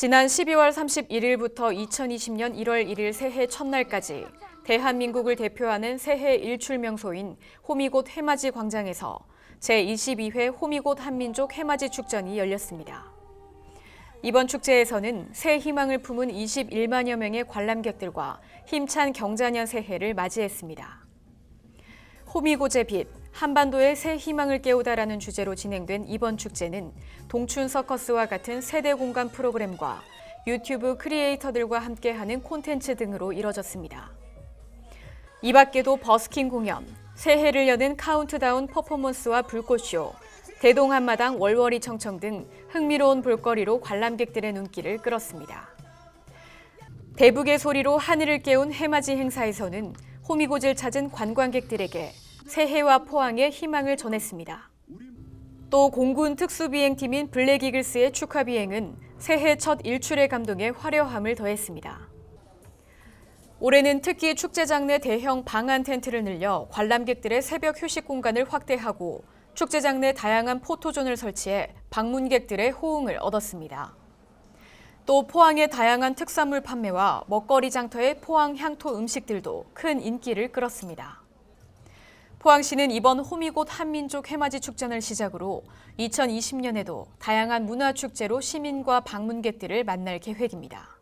지난 12월 31일부터 2020년 1월 1일 새해 첫날까지 대한민국을 대표하는 새해 일출 명소인 호미곶 해맞이 광장에서 제22회 호미곶 한민족 해맞이 축전이 열렸습니다. 이번 축제에서는 새 희망을 품은 21만여 명의 관람객들과 힘찬 경자년 새해를 맞이했습니다. 호미곶의 빛, 한반도의 새 희망을 깨우다라는 주제로 진행된 이번 축제는 동춘 서커스와 같은 세대 공간 프로그램과 유튜브 크리에이터들과 함께하는 콘텐츠 등으로 이뤄졌습니다. 이 밖에도 버스킹 공연, 새해를 여는 카운트다운 퍼포먼스와 불꽃쇼, 대동 한마당 월월이 청청 등 흥미로운 볼거리로 관람객들의 눈길을 끌었습니다. 대북의 소리로 하늘을 깨운 해맞이 행사에서는 호미곶을 찾은 관광객들에게 새해와 포항의 희망을 전했습니다. 또 공군 특수비행팀인 블랙이글스의 축하 비행은 새해 첫 일출의 감동에 화려함을 더했습니다. 올해는 특히 축제장 내 대형 방안 텐트를 늘려 관람객들의 새벽 휴식 공간을 확대하고 축제장 내 다양한 포토존을 설치해 방문객들의 호응을 얻었습니다. 또 포항의 다양한 특산물 판매와 먹거리 장터의 포항 향토 음식들도 큰 인기를 끌었습니다. 포항시는 이번 호미곶 한민족 해맞이 축전을 시작으로 2020년에도 다양한 문화 축제로 시민과 방문객들을 만날 계획입니다.